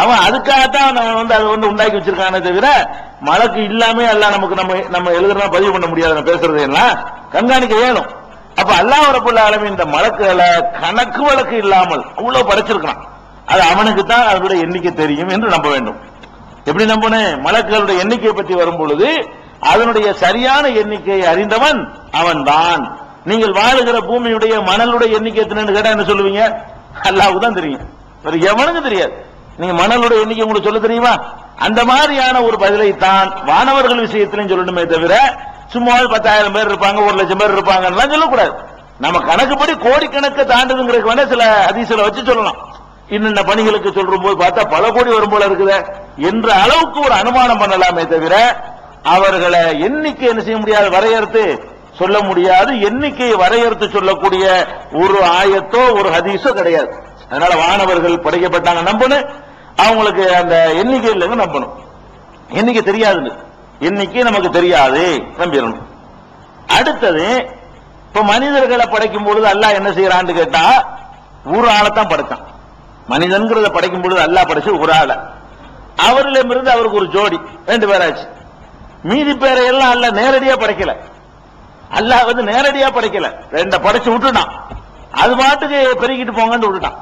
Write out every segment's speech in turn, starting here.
அவன் அதுக்காகத்தான் நான் வந்து அதை வந்து உண்டாக்கி வச்சிருக்கானே தவிர மழைக்கு இல்லாம எல்லாம் நமக்கு நம்ம நம்ம எழுதுறதா பதிவு பண்ண முடியாது நான் பேசுறது எல்லாம் கண்காணிக்க வேணும். அப்ப அல்லாஹ் ரபுல்ல ஆலமீன் இந்த மலக்குகளை கணக்கு வழக்கு இல்லாமல் அவ்வளவு படைச்சிருக்கான் அது அவனுக்கு தான் அதோட எண்ணிக்கை தெரியும் என்று நம்ப வேண்டும். எப்படி நம்பணும்? மலக்குகளுடைய எண்ணிக்கையை பற்றி வரும் பொழுது அதனுடைய சரியான எண்ணிக்கையை அறிந்தவன் அவன்தான். நீங்கள் வாழுகிற பூமியுடைய மணலுடைய எண்ணிக்கை எத்தனைன்னு கேட்டா என்ன சொல்லுவீங்க? அல்லாவுக்கு தான் தெரியும். வேற எவனுக்கு தெரியாது. நீங்க மணலுடைய எண்ணிக்கை உங்களுக்கு சொல்ல தெரியுமா? அந்த மாதிரியான ஒரு பதிலை தான் வானவர்கள் விஷயத்திலும் சொல்லணுமே தவிர சும்மா பத்தாயிரம் பேர் இருப்பாங்க ஒரு லட்சம் பேர் இருப்பாங்கலாம் சொல்லக்கூடாது. நம்ம கணக்குப்படி கோடிக்கணக்கு தாண்டுதுங்கிறதுக்கு வேணா சில அதிசல வச்சு சொல்லலாம். இன்னென்ன பணிகளுக்கு சொல்ற போது பார்த்தா பல கோடி வரும் போல இருக்குதே. என்ற அளவுக்கு ஒரு அனுமானம் பண்ணலாமே தவிர அவர்களை எண்ணிக்கை என்ன செய்ய முடியாது வரையறுத்து சொல்ல முடியாது. எண்ணிக்கையை வரையறுத்து சொல்லக்கூடிய ஒரு ஆயத்தோ ஒரு ஹதீஸோ கிடையாது. அதனால வானவர்கள் படைக்கப்பட்டாங்க நம்பணும் அவங்களுக்கு அந்த எண்ணிக்கை இல்லைன்னு நம்பணும். எண்ணிக்கை தெரியாதுன்னு. எண்ணிக்கை நமக்கு தெரியாது நம்பிடணும். அடுத்தது இப்ப மனிதர்களை படைக்கும் பொழுது அல்லாஹ் என்ன செய்யறான்னு கேட்டா ஒரு ஆளைத்தான் படைத்தான். மனிதன்கிறத படைக்கும் பொழுது அல்லாஹ் படைச்சு ஒரு ஆளை இருந்து அவருக்கு ஒரு ஜோடி ரெண்டு பேராச்சு. மீதி பேரை எல்லாம் அல்ல நேரடியா படைக்கல. அல்லாஹ் வந்து நேரடியா படைக்கல. ரெண்ட படைச்சு விட்டுட்டான். அது பாட்டுக்கு பெருகிட்டு போங்கன்னு விட்டுட்டான்.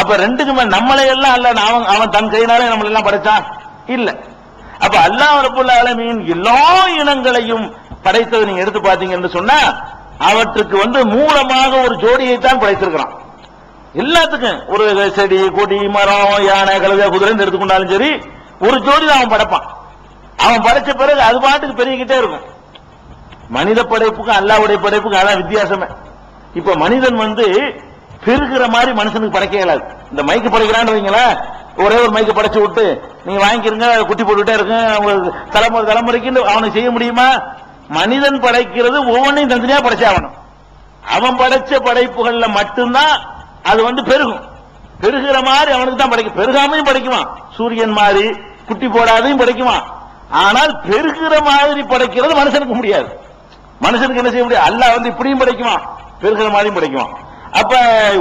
அப்ப ரெண்டுக்குமே நம்மளை எல்லாம் அல்ல அவன் அவன் தன் கையினாலே நம்மளை எல்லாம் படைச்சான் இல்ல. அப்ப அல்லாஹ் ரபுல்ல ஆலமீன் எல்லா இனங்களையும் படைத்ததை நீங்க எடுத்து பாத்தீங்கன்னு சொன்னா அவற்றுக்கு வந்து மூலமாக ஒரு ஜோடியை தான் படைத்திருக்கிறான். எல்லாத்துக்கும். ஒரு செடி கொடி மரம் யானை கழுதை குதிரை எடுத்துக்கொண்டாலும் சரி ஒரு ஜோடி தான் அவன் படைப்பான். அவன் படைச்ச பிறகு அது பாட்டுக்கு பெருகிக்கிட்டே இருக்கும். மனித படைப்புக்கும் அல்லாவுடைய படைப்புக்கும் அதான் வித்தியாசமே. இப்ப மனிதன் வந்து பெருகிற மாதிரி மனுஷனுக்கு படைக்க இயலாது இந்த மைக்கு படைக்கிறான்னு வைங்களேன் ஒரே ஒரு மைக்கு படைச்சு விட்டு நீங்க வாங்கிக்கிறங்க குட்டி போட்டுட்டே இருக்கு அவங்க தலைமுறை தலைமுறைக்கு அவனுக்கு செய்ய முடியுமா? மனிதன் படைக்கிறது ஒவ்வொன்றையும் தனித்தனியா படைச்சே ஆகணும். அவன் படைச்ச படைப்புகள்ல மட்டும்தான் அது வந்து பெருகும். பெருகிற மாதிரி அவனுக்கு தான் படைக்கும். பெருகாமையும் படைக்குவான். சூரியன் மாதிரி குட்டி போடாதையும் படைக்குவான். ஆனால் பெருகிற மாதிரி படைக்கிறது மனுஷனுக்கு முடியாது. மனுஷனுக்கு என்ன செய்ய முடியாது அல்ல வந்து இப்படியும் படைக்குவான். பெருகிற மாதிரியும் படைக்குவான். அப்ப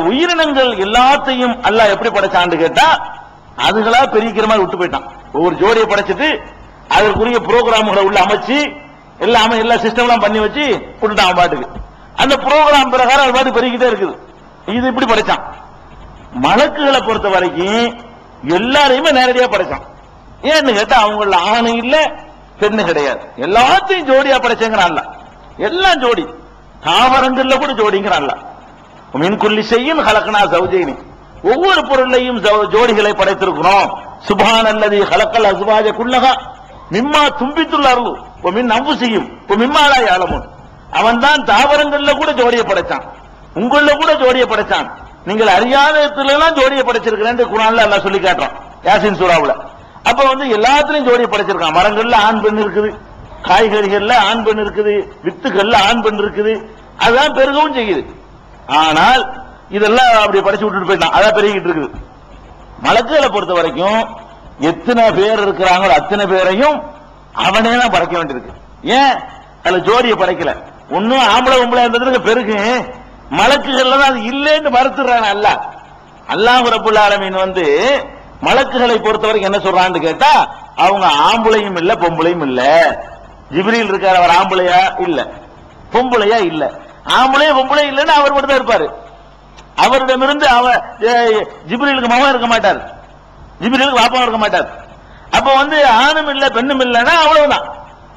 உயிரினங்கள் எல்லாத்தையும் அல்ல எப்படி படைச்சான்னு கேட்டா அதுகளா பெருகிற மாதிரி விட்டு போயிட்டான். ஒவ்வொரு ஜோடியை படைச்சிட்டு அதற்குரிய புரோகிராம்களை உள்ள அமைச்சு எல்லாமே எல்லா சிஸ்டம்லாம் பண்ணி வச்சு விட்டுட்டான் பாட்டுக்கு. அந்த புரோகிராம் பிரகாரம் அது பாட்டு பெருகிட்டே இருக்குது. இது இப்படி படைச்சான். மலக்குகளை பொறுத்த வரைக்கும் எல்லாரையுமே நேரடியா படைச்சான். ஏன்னு கேட்டா அவங்கள ஆணு இல்ல பெண்ணு கிடையாது. எல்லாத்தையும் ஜோடியா படைச்சேங்கிறான்ல எல்லாம் ஜோடி. தாவரங்கள்ல கூட ஜோடிங்கிறான்ல மின்குல்லி செய்யும் ஹலக்கனா சௌஜைனி. ஒவ்வொரு பொருளையும் ஜோடிகளை படைத்திருக்கிறோம். சுபான் அல்லது ஹலக்கல் அசுபாஜ குல்லகா மிம்மா தும்பித்துள்ள இப்போ மின் நம்பு செய்யும் மிம்மாலா யாழமுன் அவன் தான் தாவரங்கள்ல கூட ஜோடியை படைச்சான். உங்கள கூட ஜோடியை படைச்சான். நீங்கள் அறியாத இடத்துல ஜோடியை படைச்சிருக்கிறேன் குரான்ல எல்லாம் சொல்லி காட்டுறான். யாசின் சூறாவில். அப்ப வந்து எல்லாத்துலயும் ஜோடியை படைச்சிருக்கான். மரங்கள்ல ஆண் பெண் இருக்குது. காய்கறிகள்ல ஆண் பெண் இருக்குது. வித்துகள்ல ஆண் பெண் இருக்குது. அதுதான் பெருகவும் செய்யுது. ஆனால் இதெல்லாம் அப்படி படைச்சு விட்டுட்டு போயிட்டான். அதான் பெருகிட்டு இருக்குது. மலக்குகளை பொறுத்த வரைக்கும் எத்தனை பேர் இருக்கிறாங்களோ அத்தனை பேரையும் அவனே தான் படைக்க வேண்டியிருக்கு. ஏன்? அதுல ஜோடியை படைக்கல. ஒன்னும் ஆம்பளை பொம்பளை இருந்ததுக்கு பெருகு மலக்குகள்ல தான் அது இல்லைன்னு மறுத்துறான் அல்ல. அல்லாஹ் ரபுல் ஆலமீன் வந்து மலக்குகளை பொறுத்த வரைக்கும் என்ன சொல்றான்னு கேட்டா அவங்க ஆம்பளையும் இல்ல பொம்பளையும் இல்ல. ஜிப்ரீல் இருக்கார் அவர் ஆம்பளையா? இல்ல. பொம்பளையா? இல்ல. ஆம்பளையும் பொம்பளை இல்லைன்னு அவர் மட்டும் தான் இருப்பாரு. அவரிடமிருந்து அவ ஏ- ஜிப்ரீலுக்கு மகன் இருக்க மாட்டார். ஜிப்ரீலுக்கு பாப்பாவும் இருக்க மாட்டார். அப்ப வந்து ஆணும் இல்ல பெண்ணும் இல்லைன்னா அவ்வளவுதான்.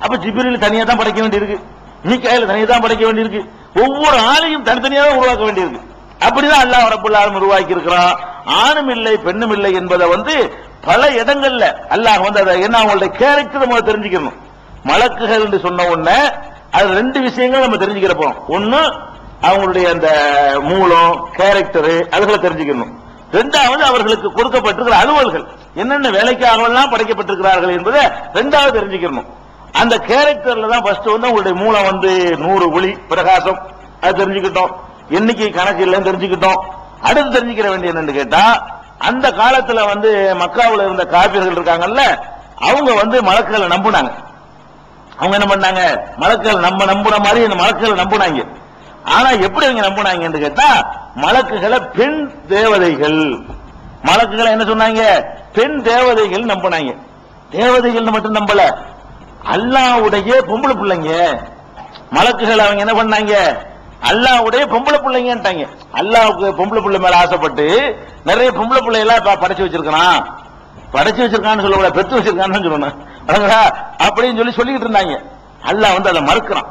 அப்ப ஜிப்ரீல் தனியா தான் படைக்க வேண்டியிருக்கு. மீக்காயில் தனியா தான் படைக்க வேண்டியிருக்கு. ஒவ்வொரு ஆளையும் தனித்தனியாக உருவாக்க வேண்டியிருக்கு. அப்படிதான் அல்லாஹ் ரபுல்லாலும் உருவாக்கி இருக்கிறான் ஆணும் இல்லை பெண்ணும் இல்லை என்பதை வந்து பல இடங்கள்ல அல்லாஹ் வந்து அதை என்ன அவங்களுடைய கேரக்டர் நம்ம தெரிஞ்சுக்கணும். மலக்குகள் என்று சொன்ன உடனே அது ரெண்டு விஷயங்கள் நம்ம தெரிஞ்சுக்கிற போறோம் ஒன்னு அவங்களுடைய அந்த மூலம் கேரக்டரு அதுகளை தெரிஞ்சுக்கணும். ரெண்டாவது அவர்களுக்கு கொடுக்கப்பட்டிருக்கிற அலுவல்கள். என்னென்ன வேலைக்காகலாம் படைக்கப்பட்டிருக்கிறார்கள் என்பதை ரெண்டாவது தெரிஞ்சுக்கணும். அந்த கேரக்டர்ல தான் ஃபர்ஸ்ட் வந்து உங்களுடைய மூலம் வந்து நூறு ஒளி பிரகாசம் அது தெரிஞ்சுக்கிட்டோம். என்னைக்கு கணக்கு இல்லைன்னு தெரிஞ்சுக்கிட்டோம். அடுத்து தெரிஞ்சுக்கிற வேண்டிய என்னன்னு கேட்டா அந்த காலத்துல வந்து மக்காவில் இருந்த காப்பியர்கள் இருக்காங்கல்ல அவங்க வந்து மலக்களை நம்புனாங்க. அவங்க என்ன பண்ணாங்க? மலக்கள் நம்ம நம்புற மாதிரி இந்த மலக்குகளை நம்புனாங்க. ஆனா எப்படி அவங்க நம்புனாங்கன்னு கேட்டா மலக்குகளை பெண் தேவதைகள். மலக்குகளை என்ன சொன்னாங்க? பெண் தேவதைகள் நம்பினாங்க. தேவதைகள் மட்டும் நம்பல. அல்லாவுடைய பொம்பளை பிள்ளைங்க. மலக்குகள் அவங்க என்ன பண்ணாங்க? அல்லாவுடைய பொம்பளை பிள்ளைங்கன்ட்டாங்க. அல்லாவுக்கு பொம்பளை பிள்ளை மேல ஆசைப்பட்டு நிறைய பொம்பளை பிள்ளை எல்லாம் படைச்சு வச்சிருக்கான் படைச்சு வச்சிருக்கான்னு சொல்ல பெத்து வச்சிருக்கான்னு சொல்லணும். அப்படின்னு சொல்லி சொல்லிட்டு இருந்தாங்க. அல்லாஹ் வந்து அதை மறுக்கிறான்.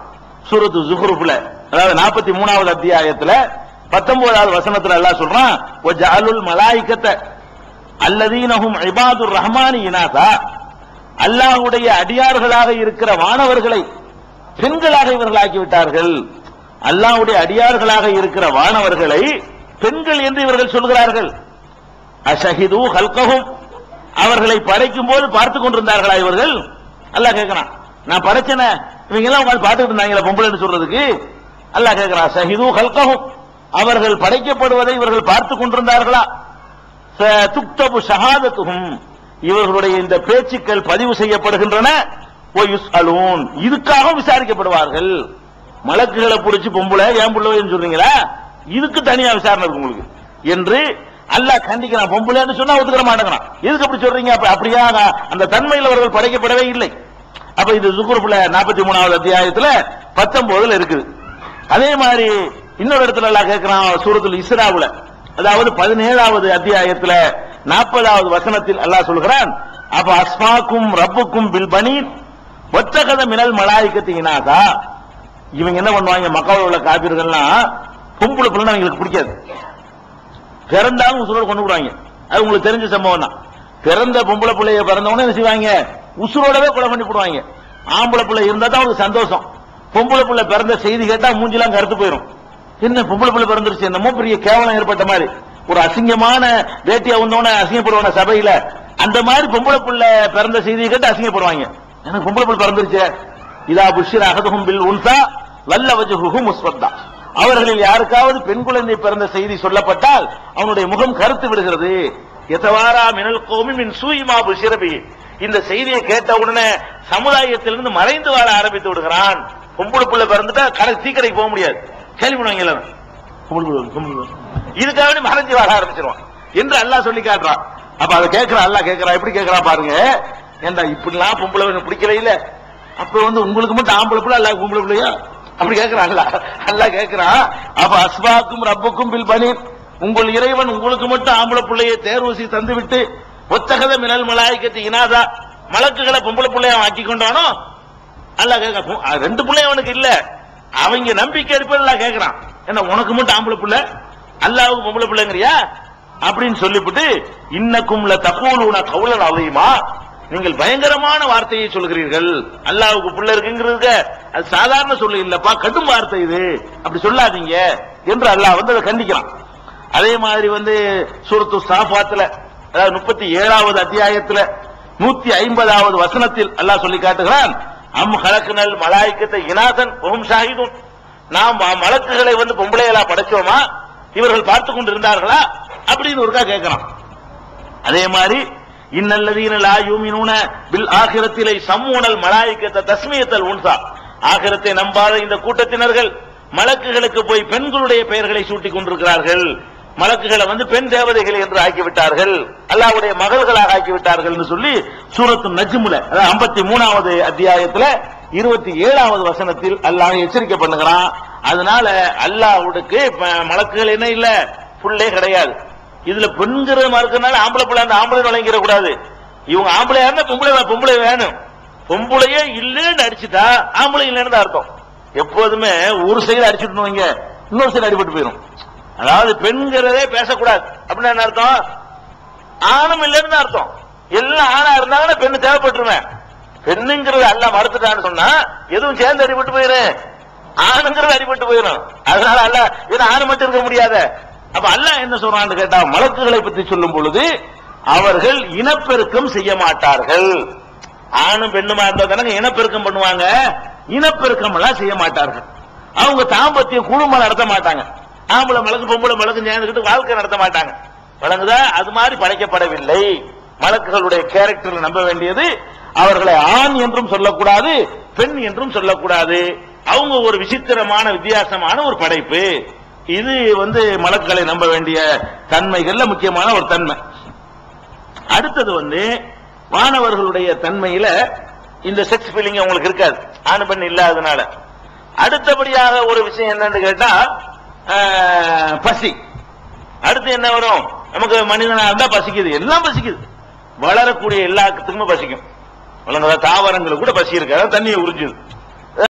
சூரத்து ஜுஹ்ருஃப்ல அதாவது நாற்பத்தி மூணாவது அத்தியாயத்துல பத்தொன்பதாவது வசனத்துல எல்லாம் சொல்றான் "வஜஅலுல் மலாயிக்கத்த அல்லதீனஹும் இபாதுர் ரஹ்மானி இனாதா. அல்லாஹுடைய அடியார்களாக இருக்கிற வானவர்களை பெண்களாக இவர்களாக்கி விட்டார்கள் அல்லாஹ்வுடைய அடியார்களாக இருக்கிற வானவர்களை பெண்கள் என்று இவர்கள் சொல்கிறார்கள். அஷஹிது ஹல்கஹும் அவர்களை படைக்கும் போது பார்த்துக் கொண்டிருந்தார்களா இவர்கள்? அல்லாஹ் கேட்கிறான். நான் படைச்சன. இவங்க எல்லாம் உட்கார்ந்து பார்த்துட்டு இருந்தாங்களா பொம்பளைன்னு சொல்றதுக்கு? அல்லாஹ் கேட்கிறான் சஹிது ஹல்கஹும் அவர்கள் படைக்கப்படுவதை இவர்கள் பார்த்து கொண்டிருந்தார்களா? ச- துக்தபு ஷஹாதத்துஹும். இவர்களுடைய இந்த பேச்சுக்கள் பதிவு செய்யப்படுகின்றன. அலூன் இதுக்காக விசாரிக்கப்படுவார்கள். மலக்குகளை பிடிச்சி பொம்பளை ஏன் பிள்ளைன்னு சொல்றீங்களா? இதுக்கு தனியா விசாரணை இருக்கு உங்களுக்கு. என்று அல்லாஹ் கண்டிக்கிறான் பொம்பளைன்னு சொன்னா ஒத்துக்கிற மாட்டேங்கிறான். எதுக்கு அப்படி சொல்றீங்க? அப்ப அப்படியா அந்த தன்மையில் அவர்கள் படைக்கப்படவே இல்லை. அப்ப இது சுக்குருப்புல நாற்பத்தி மூணாவது அத்தியாயத்துல பத்தொன்பதுல இருக்குது. அதே மாதிரி இன்னொரு இடத்துல எல்லாம் கேட்கிறான் சூரத்தில் இஸ்ராவுல. அதாவது பதினேழாவது அத்தியாயத்துல நாற்பதாவது வசனத்தில் அல்லாஹ் சொல்கிறான் அப்ப அஸ்மாக்கும் ரப்புக்கும் பில் பனீன் ஒத்தகத மினல் மலாய்க்கத்து இனாதா. இவங்க என்ன பண்ணுவாங்க? மக்காவில் உள்ள காப்பீர்கள்லாம் பொம்பளை பிள்ளை அவங்களுக்கு பிடிக்காது. பிறந்தாலும் உசுரோடு கொண்டு விடுவாங்க. அது உங்களுக்கு தெரிஞ்ச சம்பவம் தான் பிறந்த பொம்பளை பிள்ளைய பிறந்தவொடனே என்ன செய்வாங்க? உசுரோடவே கொலை பண்ணி போடுவாங்க. ஆம்பளை பிள்ளை இருந்தா தான் அவங்களுக்கு சந்தோஷம். பொம்பளை பிள்ளை பிறந்த செய்தி கேட்டா மூஞ்சிலாம் கருத்து போயிடும் என்ன பொம்பளை பிள்ளை பிறந்துருச்சு? என்னமோ பெரிய கேவலம் ஏற்பட்ட மாதிரி. ஒரு அசிங்கமான வேட்டியா வந்தவன அசிங்கப்படுவான சபையில. அந்த மாதிரி பொம்பளை பிள்ளை பிறந்த செய்தியை கேட்டு அசிங்கப்படுவாங்க. எனக்கு பொம்பளை பிள்ளை பிறந்துருச்சு. இதா புஷிர் அகதுகும் பில் உன்சா வல்ல வஜுஹு முஸ்வத்தா அவர்களில் யாருக்காவது பெண் குழந்தை பிறந்த செய்தி சொல்லப்பட்டால் அவனுடைய முகம் கருத்து விடுகிறது. எதவாரா மினல் கோமி மின் சூயிமா புஷிரபி இந்த செய்தியை கேட்ட உடனே சமுதாயத்திலிருந்து மறைந்து வாழ ஆரம்பித்து விடுகிறான். பொம்பளை புள்ள பிறந்துட்டா கடை சீக்கடைக்கு போக முடியாது. கேள்வி பண்ணுவாங்க இதுக்காக மறைஞ்சு வாழ ஆரம்பிச்சிருவான். என்று அல்லாஹ் சொல்லி காட்டுறான். அப்ப அதை கேட்கிறான் அல்லாஹ் கேட்கிறான் எப்படி கேட்கிறான் பாருங்க. ஏண்டா இப்படிலாம் பொம்பளை எனக்கு பிடிக்கவே இல்ல. அப்ப வந்து உங்களுக்கு மட்டும் ஆம்பளை பிள்ளை அல்லா பொம்பளை பிள்ளையா? அப்படி கேட்கிறான் அல்லாஹ் அல்லாஹ் கேட்கிறான் அப்ப அஸ்வாக்கும் ரப்புக்கும் பில் பனீர். உங்கள் இறைவன் உங்களுக்கு மட்டும் ஆம்பளை பிள்ளையை தேர்வசி தந்துவிட்டு ஒத்தகத மினல் மலாய்க்கத்து இனாதா மலக்குகளை பொம்பளை பிள்ளைய ஆக்கி கொண்டானோ? அல்லாஹ் கேட்க ரெண்டு பிள்ளை அவனுக்கு இல்ல. அவங்க நம்பிக்கை இருப்பது அல்லாஹ் கேட்கிறான் என்ன உனக்கு மட்டும் ஆம்பளை பிள்ளை? அல்லாவுக்கு பொம்பளை பிள்ளைங்கறியா? அப்படின்னு சொல்லிவிட்டு இன்னக்கும்ல ல உன கவுலன் அவையுமா நீங்கள் பயங்கரமான வார்த்தையை சொல்கிறீர்கள். அல்லாவுக்கு பிள்ளை இருக்குங்கிறது அது சாதாரண சொல்லு இல்லப்பா கடும் வார்த்தை இது. அப்படி சொல்லாதீங்க என்று அல்லாஹ் வந்து அதை கண்டிக்கிறான். அதே மாதிரி வந்து சூரத்து சாஃபாத்துல அதாவது முப்பத்தி ஏழாவது அத்தியாயத்துல நூத்தி ஐம்பதாவது வசனத்தில் அல்லாஹ் சொல்லி காட்டுகிறான் அம் ஹலக்குனல் மலாய்க்கத்தை இனாதன் ஒஹும் ஷாஹிதுன். நாம் மலக்குகளை வந்து பொம்பளைகளா படைச்சோமா? இவர்கள் பார்த்து கொண்டு இருந்தார்களா அப்படின்னு ஒருக்கா கேட்கிறான். அதே மாதிரி இன்னல்லதீன லா யூமினூன பில் ஆகிரத்திலை சம்மூனல் மலாய்க்கத்த தஸ்மியத்தல் உன்சா. ஆகிரத்தை நம்பாத இந்த கூட்டத்தினர்கள் மலக்குகளுக்கு போய் பெண்களுடைய பெயர்களை சூட்டிக் கொண்டிருக்கிறார்கள். மலக்குகளை வந்து பெண் தேவதைகள் என்று ஆக்கிவிட்டார்கள். அல்லாவுடைய மகள்களாக ஆக்கிவிட்டார்கள் என்று சொல்லி சூரத்து நஜ்முல அதாவது ஐம்பத்தி மூணாவது அத்தியாயத்துல இருபத்தி ஏழாவது வசனத்தில் அல்லாஹ் எச்சரிக்கை பண்ணுகிறான். அதனால அல்லாஹுக்கு மலக்குகள் என்ன இல்ல? புள்ளே கிடையாது. இதுல பெண்கிற மறுக்கனால ஆம்பளை பிள்ளை அந்த ஆம்பளை நுழைங்கிற கூடாது. இவங்க ஆம்பளையா இருந்தா பொம்பளை பொம்பளை வேணும். பொம்பளையே இல்லைன்னு அடிச்சுட்டா ஆம்பளை இல்லைன்னு தான் அர்த்தம். எப்போதுமே ஒரு சைடு அடிச்சுட்டு வைங்க இன்னொரு சைடு அடிபட்டு போயிடும் அதாவது பெண்கிறதே பேசக்கூடாது. அப்படின்னா என்ன அர்த்தம்? ஆணும் இல்லைன்னு தான் அர்த்தம். எல்லாம் ஆணா இருந்தாங்கன்னா பெண்ணு தேவைப்பட்டுருவேன் பெண்ணுங்கிறது அல்ல மறுத்துட்டான்னு சொன்னா எதுவும் சேர்ந்து அடிபட்டு போயிரு ஆணுங்கிறது அடிபட்டு போயிடும் அதனால அல்ல இது ஆணு மட்டும் இருக்க முடியாத. அப்ப அல்லாஹ் என்ன சொல்றான்னு கேட்டா மலக்குகளை பத்தி சொல்லும் பொழுது அவர்கள் இனப்பெருக்கம் செய்ய மாட்டார்கள். ஆணும் பெண்ணுமா இருந்தா தானே இனப்பெருக்கம் பண்ணுவாங்க. இனப்பெருக்கம் எல்லாம் செய்ய மாட்டார்கள். அவங்க தாம்பத்திய குடும்பம் நடத்த மாட்டாங்க. ஆம்பளை மலக்கு பொம்பளை மலக்கு சேர்ந்துக்கிட்டு வாழ்க்கை நடத்த மாட்டாங்க. வழங்குதா அது மாதிரி படைக்கப்படவில்லை. மலக்குகளுடைய கேரக்டர் நம்ப வேண்டியது அவர்களை ஆண் என்றும் சொல்லக்கூடாது பெண் என்றும் சொல்லக்கூடாது. அவங்க ஒரு விசித்திரமான வித்தியாசமான ஒரு படைப்பு. இது வந்து மலக்களை நம்ப வேண்டிய தன்மைகள்ல முக்கியமான ஒரு தன்மை. அடுத்தது வந்து மாணவர்களுடைய தன்மையில இந்த செக்ஸ் ஃபீலிங் அவங்களுக்கு இருக்காது. ஆண் பெண் இல்லாததுனால. அடுத்தபடியாக ஒரு விஷயம் என்னன்னு கேட்டா பசி. அடுத்து என்ன வரும்? நமக்கு மனிதனாக இருந்தா பசிக்குது. எல்லாம் பசிக்குது. வளரக்கூடிய எல்லாத்துக்குமே பசிக்கும். தாவரங்களுக்கு கூட பசி இருக்கு தண்ணியை உறிஞ்சுது.